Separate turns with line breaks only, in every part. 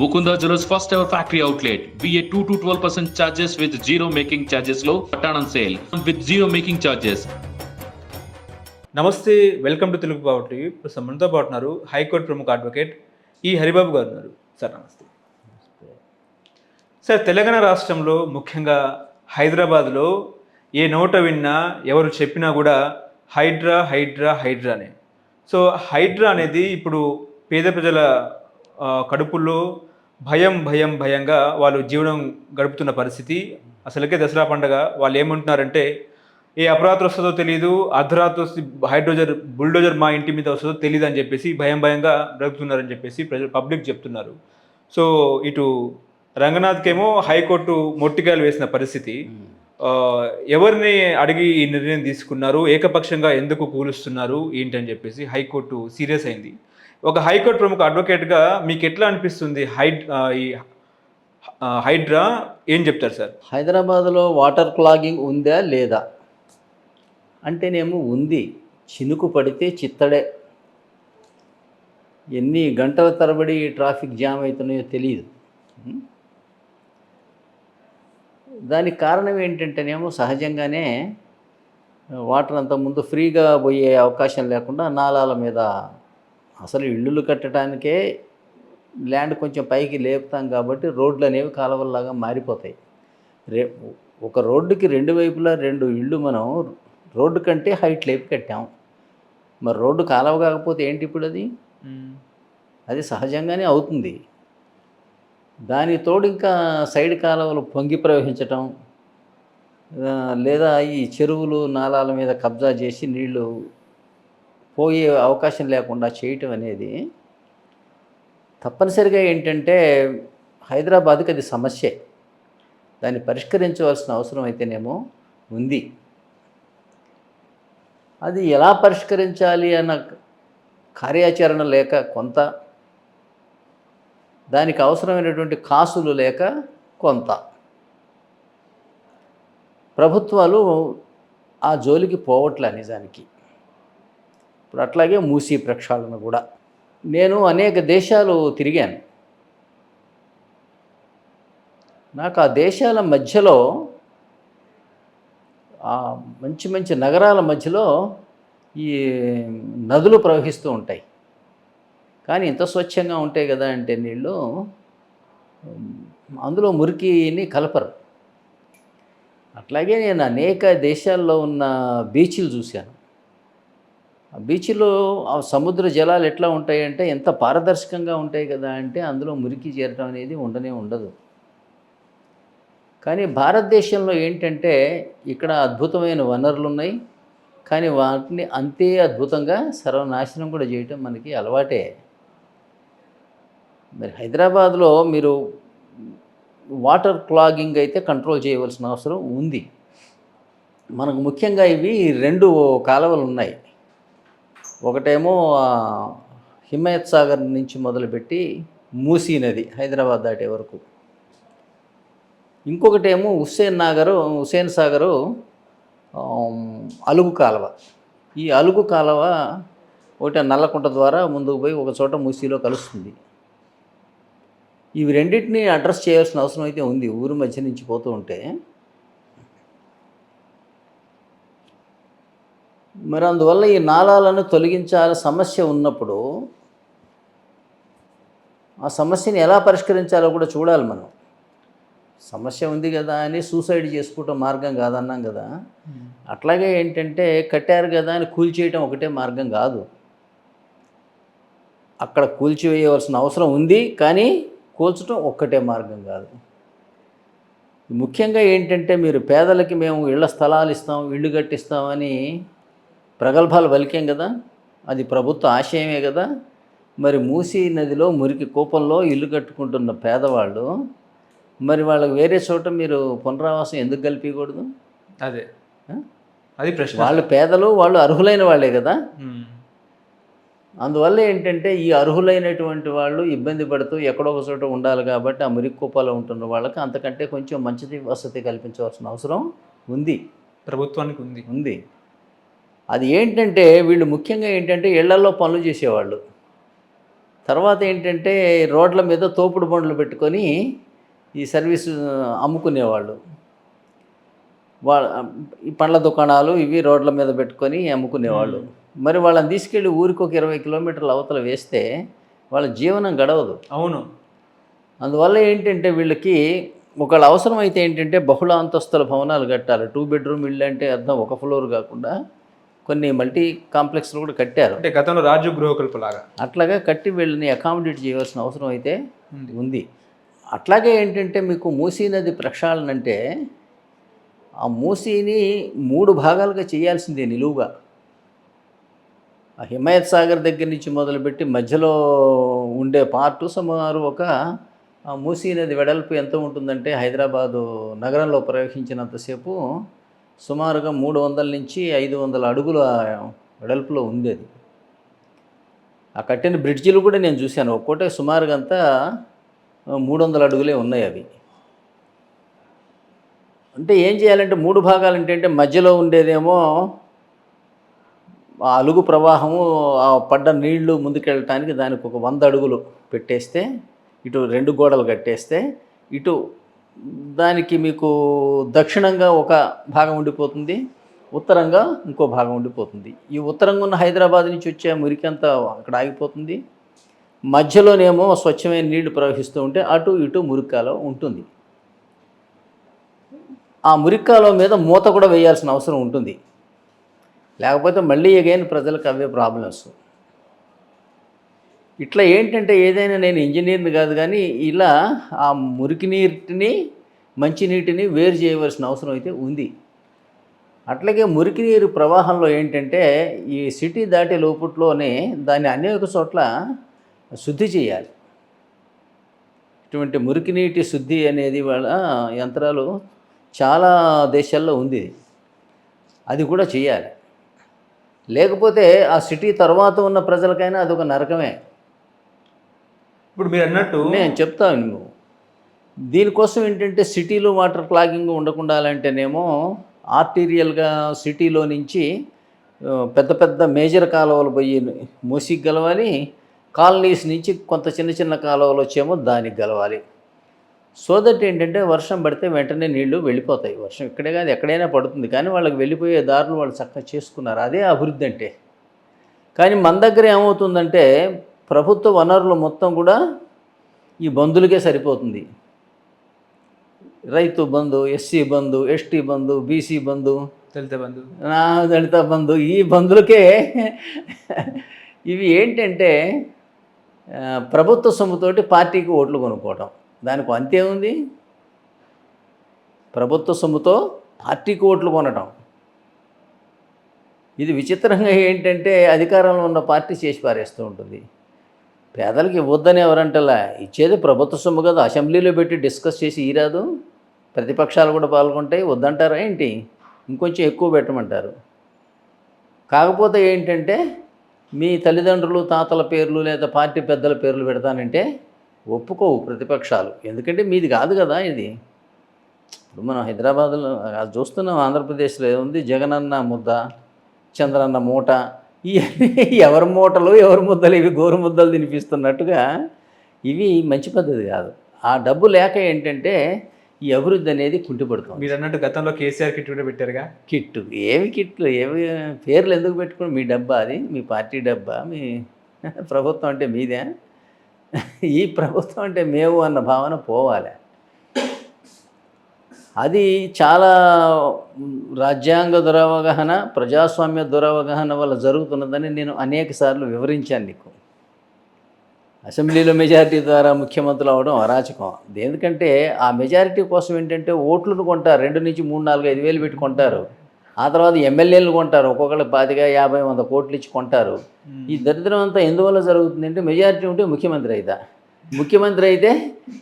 Mukunda Jewelers first ever factory outlet. BA 2 to 12% charges with zero making charges low. Pattern sale with zero making charges
నమస్తే welcome to Telugu Babu TV. ప్రస్తుతం మనతో పాటు ఉన్నారు high court ప్రముఖ advocate ఈ హరిబాబు గారు ఉన్నారు. సార్ నమస్తే. సార్ తెలంగాణ రాష్ట్రంలో ముఖ్యంగా హైదరాబాద్లో ఏ నోట విన్నా ఎవరు చెప్పినా కూడా హైడ్రా హైడ్రా హైడ్రానే. సో హైడ్రా అనేది ఇప్పుడు పేద ప్రజల కడుపుల్లో భయం భయం భయంగా వాళ్ళు జీవనం గడుపుతున్న పరిస్థితి. అసలుకే దసరా పండగ వాళ్ళు ఏమంటున్నారంటే ఏ అపరాత్రి వస్తుందో తెలియదు అర్ధరాత్రి వస్తే హైడ్రోజర్ బుల్డోజర్ మా ఇంటి మీద వస్తుందో తెలియదు అని చెప్పేసి భయం భయంగా బ్రతుకుతున్నారని చెప్పేసి ప్రజలు పబ్లిక్ చెప్తున్నారు. సో ఇటు రంగనాథ్కేమో హైకోర్టు మొట్టికాయలు వేసిన పరిస్థితి. ఎవరిని అడిగి ఈ నిర్ణయం తీసుకున్నారు ఏకపక్షంగా ఎందుకు కూలుస్తున్నారు ఏంటని చెప్పేసి హైకోర్టు సీరియస్ అయింది. ఒక హైకోర్టు ప్రముఖ అడ్వకేట్గా మీకు ఎట్లా అనిపిస్తుంది? హైడ్ ఈ హైడ్రా ఏం చెప్తారు సార్?
హైదరాబాద్లో వాటర్ క్లాగింగ్ ఉందా లేదా? అంటేనేమో ఉంది. చినుకు పడితే చిత్తడే. ఎన్ని గంటల తరబడి ట్రాఫిక్ జామ్ అవుతున్నాయో తెలియదు దానికి కారణం ఏంటంటేనేమో సహజంగానే వాటర్ అంత ముందు ఫ్రీగా పోయే అవకాశం లేకుండా నాలాల మీద అసలు ఇళ్ళు కట్టడానికే ల్యాండ్ కొంచెం పైకి లేపుతాం కాబట్టి రోడ్లు అనేవి కాలువల్లాగా మారిపోతాయి. రే ఒక రోడ్డుకి రెండు వైపులా రెండు ఇళ్ళు మనం రోడ్డు కంటే హైట్ లేపి కట్టాం. మరి రోడ్డు కాలువ కాకపోతే ఏంటి ఇప్పుడు అది? అది సహజంగానే అవుతుంది. దాని తోడు ఇంకా సైడ్ కాలువలు పొంగి ప్రవహించటం లేదా ఈ చెరువులు నాలాల మీద కబ్జా చేసి నీళ్ళు పోయే అవకాశం లేకుండా చేయటం అనేది తప్పనిసరిగా ఏంటంటే హైదరాబాద్కి అది సమస్యే. దాన్ని పరిష్కరించవలసిన అవసరం అయితేనేమో ఉంది. అది ఎలా పరిష్కరించాలి అన్న కార్యాచరణ లేక కొంత దానికి అవసరమైనటువంటి కాసులు లేక కొంత. ప్రభుత్వాలు ఆ జోలికి పోవట్లే నిజానికి. ఇప్పుడు అట్లాగే మూసీ ప్రక్షాళన కూడా. నేను అనేక దేశాలు తిరిగాను. నాకు ఆ దేశాల మధ్యలో ఆ మంచి మంచి నగరాల మధ్యలో ఈ నదులు ప్రవహిస్తూ ఉంటాయి. కానీ ఇంత స్వచ్ఛంగా ఉంటాయి కదా అంటే నీళ్ళు అందులో మురికిని కలపరు. అట్లాగే నేను అనేక దేశాల్లో ఉన్న బీచ్లు చూశాను. బీచ్లో ఆ సముద్ర జలాలు ఎట్లా ఉంటాయంటే ఎంత పారదర్శకంగా ఉంటాయి కదా అంటే అందులో మురికి చేరడం అనేది ఉండనే ఉండదు. కానీ భారతదేశంలో ఏంటంటే ఇక్కడ అద్భుతమైన వనరులు ఉన్నాయి. కానీ వాటిని అంతే అద్భుతంగా సర్వనాశనం కూడా చేయటం మనకి అలవాటే. మరి హైదరాబాద్లో మీరు వాటర్ క్లాగింగ్ అయితే కంట్రోల్ చేయవలసిన అవసరం ఉంది. మనకు ముఖ్యంగా ఇవి రెండు కాలువలు ఉన్నాయి. ఒకటేమో ఆ, హిమాయత్ సాగర్ నుంచి మొదలుపెట్టి మూసీ నది హైదరాబాద్ దాటే వరకు. ఇంకొకటేమో హుస్సేన్ నాగరు హుస్సేన్ సాగరు అలుగు కాలువ. ఈ అలుగు కాలువ ఒకటి నల్లకుంట ద్వారా ముందుకు పోయి ఒక చోట మూసీలో కలుస్తుంది. ఇవి రెండింటిని అడ్రస్ చేయాల్సిన అవసరం అయితే ఉంది ఊరి మధ్య నుంచి పోతూ ఉంటే. మరి అందువల్ల ఈ నాళాలను తొలగించాల సమస్య ఉన్నప్పుడు ఆ సమస్యని ఎలా పరిష్కరించాలో కూడా చూడాలి మనం. సమస్య ఉంది కదా అని సూసైడ్ చేసుకోవటం మార్గం కాదన్నాం కదా. అట్లాగే ఏంటంటే కట్టారు కదా అని కూల్చేయటం ఒకటే మార్గం కాదు. అక్కడ కూల్చివేయవలసిన అవసరం ఉంది కానీ కూల్చడం ఒక్కటే మార్గం కాదు. ముఖ్యంగా ఏంటంటే మీరు పేదలకి మేము ఇళ్ళ స్థలాలు ఇస్తాం ఇళ్ళు కట్టిస్తామని ప్రగల్భాలు పలికాం కదా. అది ప్రభుత్వ ఆశయమే కదా. మరి మూసీ నదిలో మురికి కూపంలో ఇల్లు కట్టుకుంటున్న పేదవాళ్ళు మరి వాళ్ళకి వేరే చోట మీరు పునరావాసం ఎందుకు కల్పించకూడదు
అదే? అది ప్రశ్న.
వాళ్ళు పేదలు వాళ్ళు అర్హులైన వాళ్ళే కదా. అందువల్ల ఏంటంటే ఈ అర్హులైనటువంటి వాళ్ళు ఇబ్బంది పడుతూ ఎక్కడో ఒక చోట ఉండాలి కాబట్టి ఆ మురికి కూపాలో ఉంటున్న వాళ్ళకి అంతకంటే కొంచెం మంచిది వసతి కల్పించవలసిన అవసరం ఉంది.
ప్రభుత్వానికి ఉంది.
ఉంది. అది ఏంటంటే వీళ్ళు ముఖ్యంగా ఏంటంటే ఇళ్ళలో పనులు చేసేవాళ్ళు. తర్వాత ఏంటంటే రోడ్ల మీద తోపుడు బండ్లు పెట్టుకొని ఈ సర్వీస్ అమ్ముకునేవాళ్ళు. వాళ్ళ ఈ పండ్ల దుకాణాలు ఇవి రోడ్ల మీద పెట్టుకొని అమ్ముకునేవాళ్ళు. మరి వాళ్ళని తీసుకెళ్ళి ఊరికి ఒక ఇరవై కిలోమీటర్ల అవతల వేస్తే వాళ్ళ జీవనం గడవదు.
అవును.
అందువల్ల ఏంటంటే వీళ్ళకి ఒకళ్ళ అవసరం అయితే ఏంటంటే బహుళ అంతస్తుల భవనాలు కట్టాలి. టూ బెడ్రూమ్ ఇల్లు అంటే అర్థం ఒక ఫ్లోర్ కాకుండా కొన్ని మల్టీ కాంప్లెక్స్లు కూడా కట్టారు.
అంటే గతంలో రాజు గృహకల్ప లాగా
అట్లాగా కట్టి వీళ్ళని అకామిడేట్ చేయవలసిన అవసరం అయితే
ఉంది.
అట్లాగే ఏంటంటే మీకు మూసీ నది ప్రక్షాళన అంటే ఆ మూసీని మూడు భాగాలుగా చేయాల్సిందే నిలువుగా. ఆ హిమాయత్ సాగర్ దగ్గర నుంచి మొదలుపెట్టి మధ్యలో ఉండే పార్టు సుమారు ఒక ఆ మూసీ నది వెడల్పు ఎంత ఉంటుందంటే హైదరాబాదు నగరంలో ప్రవేశించినంతసేపు సుమారుగా మూడు వందల నుంచి ఐదు వందల అడుగుల వెడల్పులో ఉంది అది. ఆ కట్టిన బ్రిడ్జిలు కూడా నేను చూశాను. ఒక్కోటే సుమారుగా అంతా మూడు వందల అడుగులే ఉన్నాయి అవి. అంటే ఏం చేయాలంటే మూడు భాగాలు ఏంటంటే మధ్యలో ఉండేదేమో ఆ అలుగు ప్రవాహము ఆ పడ్డ నీళ్ళు ముందుకెళ్ళటానికి దానికి ఒక వంద అడుగులు పెట్టేస్తే ఇటు రెండు గోడలు కట్టేస్తే ఇటు దానికి మీకు దక్షిణంగా ఒక భాగం ఉండిపోతుంది ఉత్తరంగా ఇంకో భాగం ఉండిపోతుంది. ఈ ఉత్తరంగా ఉన్న హైదరాబాద్ నుంచి వచ్చే మురికంతా అక్కడ ఆగిపోతుంది. మధ్యలోనేమో స్వచ్ఛమైన నీళ్ళు ప్రవహిస్తూ ఉంటే అటు ఇటు మురికాలో ఉంటుంది. ఆ మురికాలో మీద మూత కూడా వేయాల్సిన అవసరం ఉంటుంది. లేకపోతే మళ్ళీ ఎగైన ప్రజలకు అవే ప్రాబ్లమ్స్ ఇట్లా ఏంటంటే ఏదైనా నేను ఇంజనీర్ని కాదు కానీ ఇలా ఆ మురికి నీటిని మంచినీటిని వేరు చేయవలసిన అవసరం అయితే ఉంది. అట్లాగే మురికి నీరు ప్రవాహంలో ఏంటంటే ఈ సిటీ దాటే లోపట్లోనే దాన్ని అనేక చోట్ల శుద్ధి చేయాలి. ఇటువంటి మురికి నీటి శుద్ధి అనేది వాళ్ళ యంత్రాలు చాలా దేశాల్లో ఉంది. అది కూడా చేయాలి. లేకపోతే ఆ సిటీ తర్వాత ఉన్న ప్రజలకైనా అదొక నరకమే.
ఇప్పుడు మీరు అన్నట్టు
నేను చెప్తాను నువ్వు దీనికోసం ఏంటంటే సిటీలో వాటర్ క్లాగింగ్ ఉండకుండా అంటేనేమో ఆర్టీరియల్గా సిటీలో నుంచి పెద్ద పెద్ద మేజర్ కాలువలు పోయి మూసికి గలవాలి. కాలనీస్ నుంచి కొంత చిన్న చిన్న కాలువలు వచ్చేమో దానికి గలవాలి. సో దట్ ఏంటంటే వర్షం పడితే వెంటనే నీళ్ళు వెళ్ళిపోతాయి. వర్షం ఇక్కడే కాదు ఎక్కడైనా పడుతుంది. కానీ వాళ్ళకి వెళ్ళిపోయే దారులు వాళ్ళు చక్కగా చేసుకున్నారు. అదే అభివృద్ధి అంటే. కానీ మన దగ్గర ఏమవుతుందంటే ప్రభుత్వ వనరులు మొత్తం కూడా ఈ బంధులకే సరిపోతుంది. Rythu Bandhu SC Bandhu ST Bandhu BC Bandhu
Dalit Bandhu.
నా దళిత బంధు ఈ బంధులకే ఇవి ఏంటంటే ప్రభుత్వ సొమ్ముతోటి పార్టీకి ఓట్లు కొనుక్కోవటం. దానికి అంతే ఉంది. ప్రభుత్వ సొమ్ముతో పార్టీకి ఓట్లు కొనటం. ఇది విచిత్రంగా ఏంటంటే అధికారంలో ఉన్న పార్టీ చేసి పారేస్తూ ఉంటుంది. పేదలకు ఇవ్వద్దని ఎవరంటలా? ఇచ్చేది ప్రభుత్వ సొమ్ము కదా. అసెంబ్లీలో పెట్టి డిస్కస్ చేసి ఈరాదు ప్రతిపక్షాలు కూడా పాల్గొంటాయి. వద్దంటారా ఏంటి? ఇంకొంచెం ఎక్కువ పెట్టమంటారు. కాకపోతే ఏంటంటే మీ తల్లిదండ్రులు తాతల పేర్లు లేదా పార్టీ పెద్దల పేర్లు పెడతానంటే ఒప్పుకోవు ప్రతిపక్షాలు. ఎందుకంటే మీది కాదు కదా ఇది. ఇప్పుడు మనం హైదరాబాద్లో అది చూస్తున్నాం ఆంధ్రప్రదేశ్లో ఏముంది? జగనన్న ముద్ద చంద్రన్న మూట ఎవరి మూటలు ఎవరి ముద్దలు ఇవి గోరు ముద్దలు తినిపిస్తున్నట్టుగా ఇవి మంచి పద్ధతి కాదు. ఆ డబ్బు లేక ఏంటంటే ఈ అభివృద్ధి అనేది కుంటిపడుతుంది.
మీరు అన్నట్టు గతంలో కేసీఆర్ కిట్ కూడా పెట్టారుగా?
కిట్టు. ఏమి కిట్లు ఏమి పేర్లు ఎందుకు పెట్టుకుని మీ డబ్బా అది మీ పార్టీ డబ్బా మీ ప్రభుత్వం అంటే మీదే. ఈ ప్రభుత్వం అంటే మేము అన్న భావన పోవాలి. అది చాలా రాజ్యాంగ దురవగాహన ప్రజాస్వామ్య దురవగాహన వల్ల జరుగుతున్నదని నేను అనేక సార్లు వివరించాను నీకు. అసెంబ్లీలో మెజారిటీ ద్వారా ముఖ్యమంత్రులు అవడం అరాచకం. ఎందుకంటే ఆ మెజారిటీ కోసం ఏంటంటే ఓట్లను కొంటారు. రెండు నుంచి మూడు నాలుగు ఐదు వేలు పెట్టి కొంటారు. ఆ తర్వాత ఎమ్మెల్యేలు కొంటారు. ఒక్కొక్కళ్ళు పాతిగా యాభై వంద కోట్లు ఇచ్చి కొంటారు. ఈ దరిద్రం అంతా ఎందువల్ల జరుగుతుంది అంటే మెజారిటీ ఉంటే ముఖ్యమంత్రి అయితా. ముఖ్యమంత్రి అయితే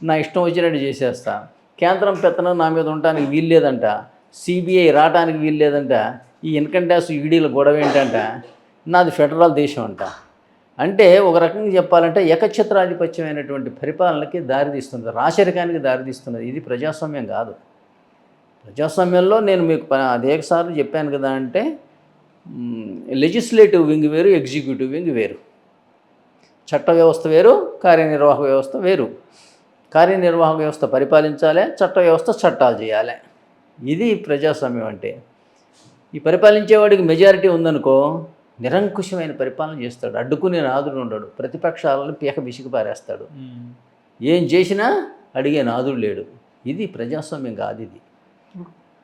నా ఇష్టం వచ్చినట్టు చేసేస్తా. కేంద్రం పెత్తనం నా మీద ఉండటానికి వీలు లేదంట. సిబిఐ రావడానికి వీలు లేదంట. ఈ ఇన్కమ్ ట్యాక్స్ ఈడీల గొడవ ఏంటంట? నాది ఫెడరల్ దేశం అంట. అంటే ఒక రకంగా చెప్పాలంటే ఏకఛత్రాధిపత్యమైనటువంటి పరిపాలనకి దారితీస్తుంది రాచరికానికి దారితీస్తున్నది ఇది ప్రజాస్వామ్యం కాదు. ప్రజాస్వామ్యంలో నేను మీకు ప- అనేక సార్లు చెప్పాను కదా అంటే లెజిస్లేటివ్ వింగ్ వేరు ఎగ్జిక్యూటివ్ వింగ్ వేరు. చట్ట వ్యవస్థ వేరు కార్యనిర్వాహక వ్యవస్థ వేరు. కార్యనిర్వాహక వ్యవస్థ పరిపాలించాలి చట్ట వ్యవస్థ చట్టాలు చేయాలి. ఇది ప్రజాస్వామ్యం అంటే. ఈ పరిపాలించేవాడికి మెజారిటీ ఉందనుకో నిరంకుశమైన పరిపాలన చేస్తాడు. అడ్డుకునే నాదుడు ఉండడు. ప్రతిపక్షాలను పీక బిసికి పారేస్తాడు. ఏం చేసినా అడిగే నాదుడు లేడు. ఇది ప్రజాస్వామ్యం కాదు ఇది.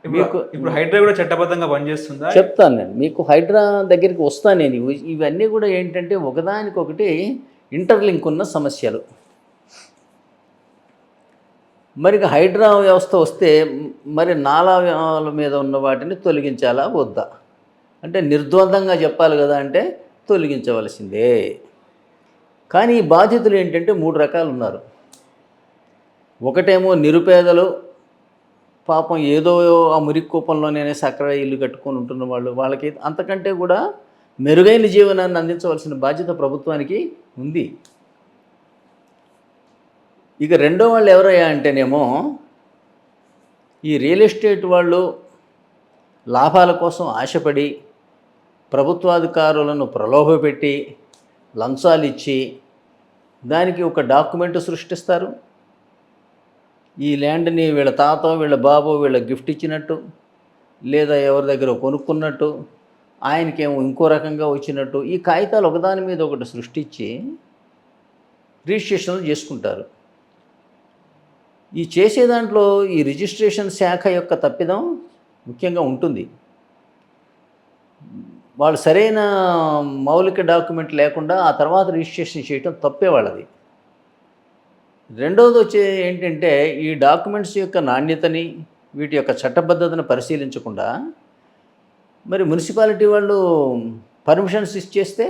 మీకు-
ఇప్పుడు హైడ్రా కూడా చట్టబద్ధంగా పనిచేస్తుందా?
చెప్తాను నేను. మీకు హైడ్రా దగ్గరికి వస్తాను నేను. ఇవి- ఇవన్నీ కూడా ఏంటంటే ఒకదానికొకటి ఇంటర్లింక్ ఉన్న సమస్యలు. మరి ఇక హైడ్రా వ్యవస్థ వస్తే మరి నాళాల మీద ఉన్న వాటిని తొలగించాలా వద్దా? అంటే నిర్ద్వందంగా చెప్పాలి కదా అంటే తొలగించవలసిందే. కానీ ఈ బాధ్యతలు ఏంటంటే మూడు రకాలు ఉన్నారు. ఒకటేమో నిరుపేదలు పాపం ఏదో ఆ మురికి కూపంలోనే సక్కర ఇల్లు కట్టుకొని ఉంటున్న వాళ్ళు వాళ్ళకి అంతకంటే కూడా మెరుగైన జీవనాన్ని అందించవలసిన బాధ్యత ప్రభుత్వానికి ఉంది. ఇక రెండో వాళ్ళు ఎవరయ్యా అంటేనేమో ఈ రియల్ ఎస్టేట్ వాళ్ళు లాభాల కోసం ఆశపడి ప్రభుత్వాధికారులను ప్రలోభపెట్టి లంచాలు ఇచ్చి దానికి ఒక డాక్యుమెంట్ సృష్టిస్తారు. ఈ ల్యాండ్ని వీళ్ళ తాత వీళ్ళ బాబు వీళ్ళ గిఫ్ట్ ఇచ్చినట్టు లేదా ఎవరి దగ్గర కొనుక్కున్నట్టు ఆయనకేమో ఇంకో రకంగా వచ్చినట్టు ఈ కాగితాలు ఒకదాని మీద ఒకటి సృష్టించి రిజిస్ట్రేషన్లు చేసుకుంటారు. ఈ చేసే దాంట్లో ఈ రిజిస్ట్రేషన్ శాఖ యొక్క తప్పిదం ముఖ్యంగా ఉంటుంది. వాళ్ళు సరైన మౌలిక డాక్యుమెంట్ లేకుండా ఆ తర్వాత రిజిస్ట్రేషన్ చేయటం తప్పే వాళ్ళది. రెండవది వచ్చే ఏంటంటే ఈ డాక్యుమెంట్స్ యొక్క నాణ్యతని వీటి యొక్క చట్టబద్ధతను పరిశీలించకుండా మరి మున్సిపాలిటీ వాళ్ళు పర్మిషన్స్ ఇచ్చేస్తే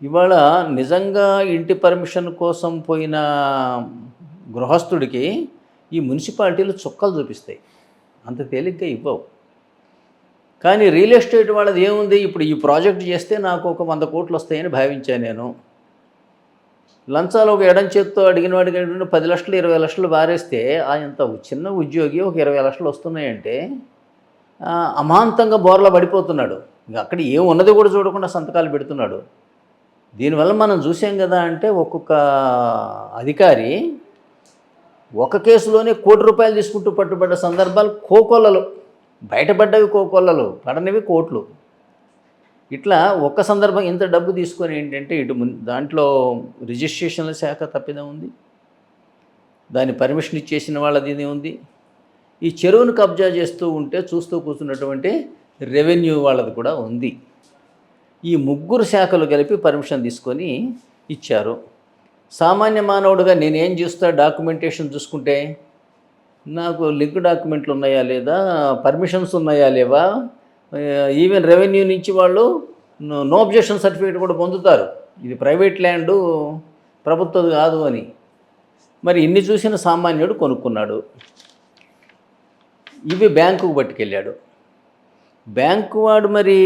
ఇవాళ నిజంగా ఇంటి పర్మిషన్ కోసం పోయిన గృహస్థుడికి ఈ మున్సిపాలిటీలు చుక్కలు చూపిస్తాయి. అంత తేలిగ్గా ఇవ్వవు. కానీ రియల్ ఎస్టేట్ వాళ్ళది ఏముంది? ఇప్పుడు ఈ ప్రాజెక్ట్ చేస్తే నాకు ఒక వంద కోట్లు వస్తాయని భావించాను నేను. లంచాలు ఒక ఎడం చేత్తో అడిగిన వాడికి పది లక్షలు ఇరవై లక్షలు బారేస్తే ఆయంత చిన్న ఉద్యోగి ఒక ఇరవై లక్షలు వస్తున్నాయంటే అమాంతంగా బోర్లా పడిపోతున్నాడు. ఇంకా అక్కడ ఏం ఉన్నది కూడా చూడకుండా సంతకాలు పెడుతున్నాడు. దీనివల్ల మనం చూసాం కదా అంటే ఒక్కొక్క అధికారి ఒక కేసులోనే కోటి రూపాయలు తీసుకుంటూ పట్టుబడ్డ సందర్భాలు కోకొల్లలు. బయటపడ్డవి కోకొల్లలు పడనివి కోట్లు. ఇట్లా ఒక్క సందర్భం ఇంత డబ్బు తీసుకొని ఏంటంటే ఇటు దాంట్లో రిజిస్ట్రేషన్ల శాఖ తప్పిదం ఉంది. దాని పర్మిషన్ ఇచ్చేసిన వాళ్ళది ఇది ఉంది. ఈ చెరువును కబ్జా చేస్తూ ఉంటే చూస్తూ కూర్చున్నటువంటి రెవెన్యూ వాళ్ళది కూడా ఉంది. ఈ ముగ్గురు శాఖలు కలిపి పర్మిషన్ తీసుకొని ఇచ్చారు. సామాన్య మానవుడిగా నేనేం చూస్తా డాక్యుమెంటేషన్ చూసుకుంటే? నాకు లింక్ డాక్యుమెంట్లు ఉన్నాయా లేదా? పర్మిషన్స్ ఉన్నాయా లేవా? ఈవెన్ రెవెన్యూ నుంచి వాళ్ళు నో అబ్జెక్షన్ సర్టిఫికేట్ కూడా పొందుతారు. ఇది ప్రైవేట్ ల్యాండు ప్రభుత్వది కాదు అని. మరి ఇన్ని చూసిన సామాన్యుడు కొనుక్కున్నాడు. ఇవి బ్యాంకుకు పట్టుకెళ్ళాడు. బ్యాంకు వాడు మరి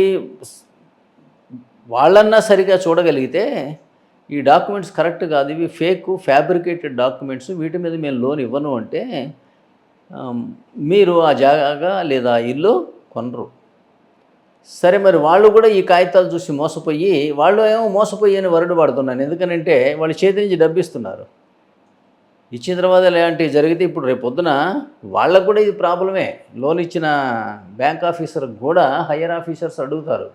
వాళ్ళన్నా సరిగా చూడగలిగితే ఈ డాక్యుమెంట్స్ కరెక్ట్ కాదు ఇవి ఫేక్ ఫ్యాబ్రికేటెడ్ డాక్యుమెంట్స్. వీటి మీద మేము లోన్ ఇవ్వను అంటే మీరు ఆ జాగా లేదా ఆ ఇల్లు కొనరు. సరే మరి వాళ్ళు కూడా ఈ కాగితాలు చూసి మోసపోయి వాళ్ళు ఏమో మోసపోయి అని వరడు పడుతున్నాను ఎందుకనంటే వాళ్ళు చేతి నుంచి డబ్బిస్తున్నారు. ఇచ్చిన తర్వాత ఇలాంటివి జరిగితే ఇప్పుడు రేపు పొద్దున వాళ్ళకు కూడా ఇది ప్రాబ్లమే. లోన్ ఇచ్చిన బ్యాంక్ ఆఫీసర్ కూడా హయ్యర్ ఆఫీసర్స్ అడుగుతారు.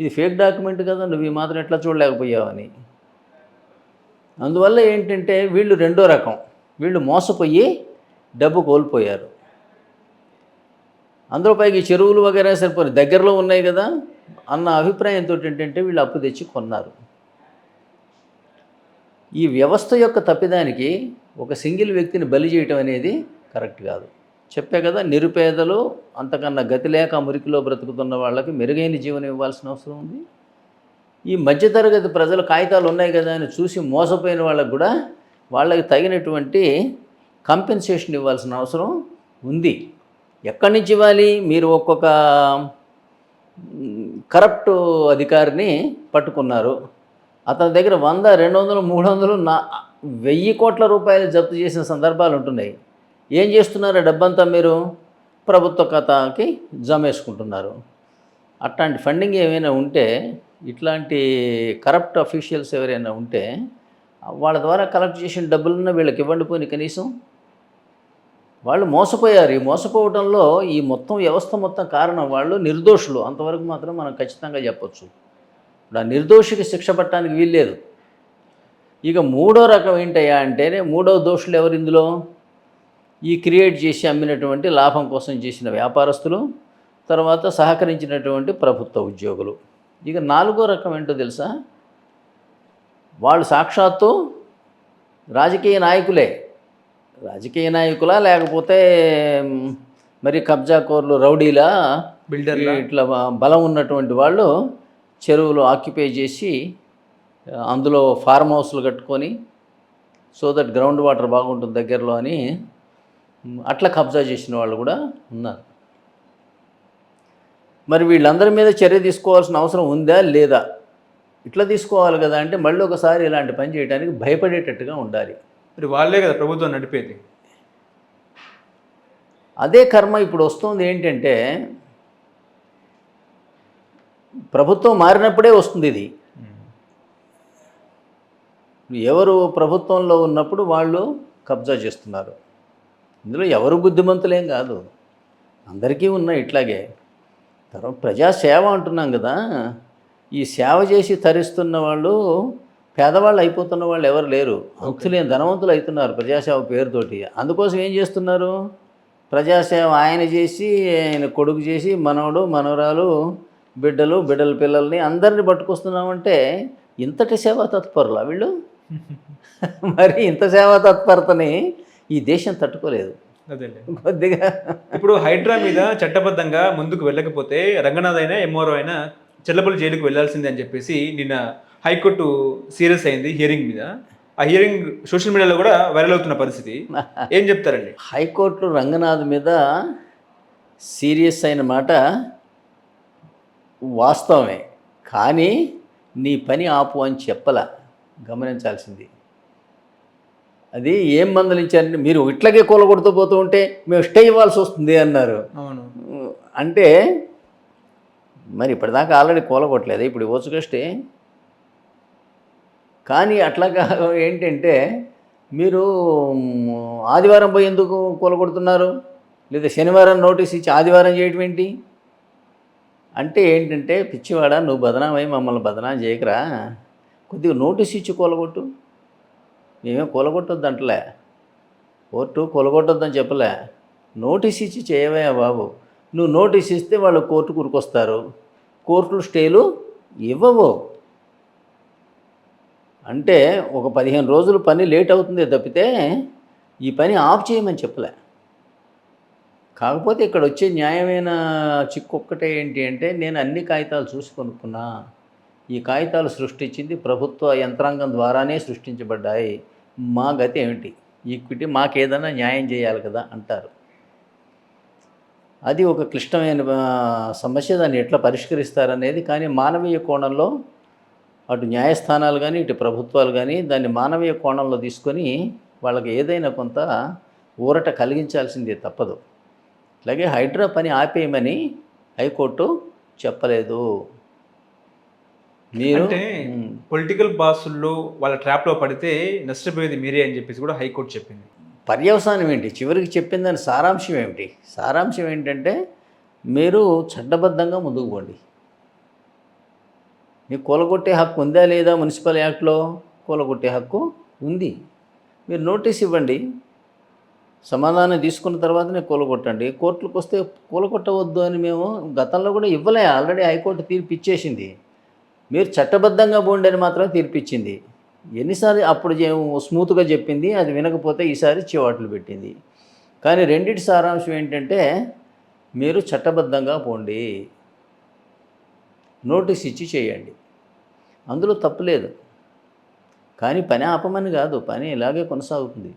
ఇది ఫేక్ డాక్యుమెంట్ కదా నువ్వు ఈ మాత్రం ఎట్లా చూడలేకపోయావని. అందువల్ల ఏంటంటే వీళ్ళు రెండో రకం. వీళ్ళు మోసపోయి డబ్బు కోల్పోయారు. అందులో పైకి చెరువులు వగైరా సరిపోయి దగ్గరలో ఉన్నాయి కదా అన్న అభిప్రాయంతో ఏంటంటే వీళ్ళు అప్పు తెచ్చి కొన్నారు. ఈ వ్యవస్థ యొక్క తప్పిదానికి ఒక సింగిల్ వ్యక్తిని బలి చేయటం అనేది కరెక్ట్ కాదు. చెప్పే కదా నిరుపేదలు అంతకన్నా గతి లేక మురికిలో బ్రతుకుతున్న వాళ్ళకి మెరుగైన జీవనం ఇవ్వాల్సిన అవసరం ఉంది. ఈ మధ్యతరగతి ప్రజలు కాగితాలు ఉన్నాయి కదా అని చూసి మోసపోయిన వాళ్ళకు కూడా వాళ్ళకి తగినటువంటి కంపెన్సేషన్ ఇవ్వాల్సిన అవసరం ఉంది. ఎక్కడి నుంచి ఇవ్వాలి? మీరు ఒక్కొక్క కరప్ట్ అధికారిని పట్టుకున్నారు. అతని దగ్గర వంద రెండు వందలు మూడు వందలు నా వెయ్యి కోట్ల రూపాయలు జప్తు చేసిన సందర్భాలు ఉంటున్నాయి. ఏం చేస్తున్నారు? డబ్బంతా మీరు ప్రభుత్వ ఖాతాకి జమ వేసుకుంటున్నారు అట్లాంటి ఫండింగ్ ఏమైనా ఉంటే ఇట్లాంటి కరప్ట్ అఫీషియల్స్ ఎవరైనా ఉంటే వాళ్ళ ద్వారా కలెక్ట్ చేసిన డబ్బులన్నా వీళ్ళకి ఇవ్వండి పోని కనీసం. వాళ్ళు మోసపోయారు. ఈ మోసపోవడంలో ఈ మొత్తం వ్యవస్థ మొత్తం కారణం వాళ్ళు నిర్దోషులు. అంతవరకు మాత్రం మనం ఖచ్చితంగా చెప్పొచ్చు. ఇప్పుడు ఆ నిర్దోషికి శిక్ష పట్టడానికి వీల్లేదు ఇక మూడో రకం ఏంటయ్యా అంటేనే మూడో దోషులు ఎవరు ఇందులో? ఈ క్రియేట్ చేసి అమ్మినటువంటి లాభం కోసం చేసిన వ్యాపారస్తులు తర్వాత సహకరించినటువంటి ప్రభుత్వ ఉద్యోగులు. ఇక నాలుగో రకం ఏంటో తెలుసా? వాళ్ళు సాక్షాత్తు రాజకీయ నాయకులే. రాజకీయ నాయకులా లేకపోతే మరి కబ్జాకోర్లు రౌడీలా
బిల్డర్లా?
ఇట్లా బలం ఉన్నటువంటి వాళ్ళు చెరువులు ఆక్యుపై చేసి అందులో ఫార్మ్ హౌస్లు కట్టుకొని సో దట్ గ్రౌండ్ వాటర్ బాగుంటుంది దగ్గరలో అని అట్లా కబ్జా చేసిన వాళ్ళు కూడా ఉన్నారు. మరి వీళ్ళందరి మీద చర్య తీసుకోవాల్సిన అవసరం ఉందా లేదా? ఇట్లా తీసుకోవాలి కదా అంటే మళ్ళీ ఒకసారి ఇలాంటి పని చేయడానికి భయపడేటట్టుగా ఉండాలి.
మరి వాళ్ళే కదా ప్రభుత్వం నడిపేది.
అదే కర్మ ఇప్పుడు వస్తుంది ఏంటంటే ప్రభుత్వం మారినప్పుడే వస్తుంది ఇది. ఎవరు ప్రభుత్వంలో ఉన్నప్పుడు వాళ్ళు కబ్జా చేస్తున్నారు. ఇందులో ఎవరు బుద్ధిమంతులేం కాదు. అందరికీ ఉన్నాయి ఇట్లాగే. తర్వాత ప్రజాసేవ అంటున్నాం కదా. ఈ సేవ చేసి తరిస్తున్న వాళ్ళు పేదవాళ్ళు అయిపోతున్న వాళ్ళు ఎవరు లేరు. అంతులేని ధనవంతులు అవుతున్నారు ప్రజాసేవ పేరుతోటి. అందుకోసం ఏం చేస్తున్నారు? ప్రజాసేవ ఆయన చేసి ఆయన కొడుకు చేసి మనవడు మనవరాలు బిడ్డలు బిడ్డల పిల్లల్ని అందరిని పట్టుకొస్తున్నామంటే ఇంతటి సేవా తత్పరులా వీళ్ళు? మరి ఇంత సేవా తత్పరతని ఈ దేశం తట్టుకోలేదు. కొద్దిగా.
ఇప్పుడు హైడ్రా మీద చట్టబద్ధంగా ముందుకు వెళ్ళకపోతే రంగనాథ్ అయినా ఎంఆర్ఓ అయినా చెల్లపల్లి జైలుకు వెళ్ళాల్సిందే అని చెప్పేసి నిన్న హైకోర్టు సీరియస్ అయింది హియరింగ్ మీద. ఆ హియరింగ్ సోషల్ మీడియాలో కూడా వైరల్ అవుతున్న పరిస్థితి. ఏం చెప్తారండి?
హైకోర్టు రంగనాథ్ మీద సీరియస్ అయిన మాట వాస్తవమే. కానీ నీ పని ఆపు అని చెప్పల. గమనించాల్సింది. అది ఏం మందలించారంటే మీరు ఇట్లాగే కూలగొడుతూ పోతూ ఉంటే మేము స్టే ఇవ్వాల్సి వస్తుంది అన్నారు.
అవును.
అంటే మరి ఇప్పటిదాకా ఆల్రెడీ కూలగొట్టలేదు. ఇప్పుడు ఇవ్వచ్చు స్టే కానీ అట్లాగా ఏంటంటే మీరు ఆదివారం పోయి ఎందుకు కూలగొడుతున్నారు? లేదా శనివారం నోటీస్ ఇచ్చి ఆదివారం చేయటం ఏంటి? అంటే ఏంటంటే పిచ్చివాడ నువ్వు బదనామై మమ్మల్ని బదనాం చేయకరా. కొద్దిగా నోటీస్ ఇచ్చి కూలగొట్టు. మేమే కూలగొట్టొద్దు అంటలే కోర్టు కూలగొట్టొద్దని చెప్పలే. నోటీస్ ఇచ్చి చేయవే బాబు. నువ్వు నోటీస్ ఇస్తే వాళ్ళు కోర్టు కురుకొస్తారు. కోర్టులు స్టేలు ఇవ్వవు. అంటే ఒక పదిహేను రోజులు పని లేట్ అవుతుంది తప్పితే ఈ పని ఆఫ్ చేయమని చెప్పలే. కాకపోతే ఇక్కడ వచ్చే న్యాయమైన చిక్కు ఒక్కటే ఏంటి అంటే నేను అన్ని కాగితాలు చూసి కొనుక్కున్నా. ఈ కాగితాలు సృష్టించింది ప్రభుత్వ యంత్రాంగం ద్వారానే సృష్టించబడ్డాయి. మా గతి ఏమిటి? ఈక్విటీ మాకేదైనా న్యాయం చేయాలి కదా అంటారు. అది ఒక క్లిష్టమైన సమస్య. దాన్ని ఎట్లా పరిష్కరిస్తారనేది కానీ మానవీయ కోణంలో అటు న్యాయస్థానాలు కానీ ఇటు ప్రభుత్వాలు కానీ దాన్ని మానవీయ కోణంలో తీసుకొని వాళ్ళకి ఏదైనా కొంత ఊరట కలిగించాల్సిందే తప్పదు. అలాగే హైడ్రా పని ఆపేయమని హైకోర్టు చెప్పలేదు. మీరు
అంటే పొలిటికల్ బాసుల్లో వాళ్ళ ట్రాప్లో పడితే నష్టపోయేది మీరే అని చెప్పేసి కూడా హైకోర్టు చెప్పింది.
పర్యవసానం ఏంటి? చివరికి చెప్పిన దాని సారాంశం ఏమిటి? సారాంశం ఏంటంటే మీరు చట్టబద్ధంగా ముందుకు పోండి. మీకు కూలగొట్టే హక్కు ఉందా లేదా మున్సిపల్ యాక్ట్లో కూలగొట్టే హక్కు ఉంది. మీరు నోటీస్ ఇవ్వండి. సమాధానం తీసుకున్న తర్వాతనే కూలగొట్టండి. కోర్టులకు వస్తే కూలగొట్టవద్దు అని మేము గతంలో కూడా ఇవ్వలే. ఆల్రెడీ హైకోర్టు తీర్పు ఇచ్చేసింది. మీరు చట్టబద్ధంగా పోండి అని మాత్రం తీర్పిచ్చింది. ఎన్నిసార్లు అప్పుడు స్మూత్గా చెప్పింది అది వినకపోతే ఈసారి చివాట్లు పెట్టింది. కానీ రెండింటి సారాంశం ఏంటంటే మీరు చట్టబద్ధంగా పోండి నోటీస్ ఇచ్చి చేయండి. అందులో తప్పు లేదు. కానీ పని ఆపమని కాదు పని ఇలాగే కొనసాగుతుంది.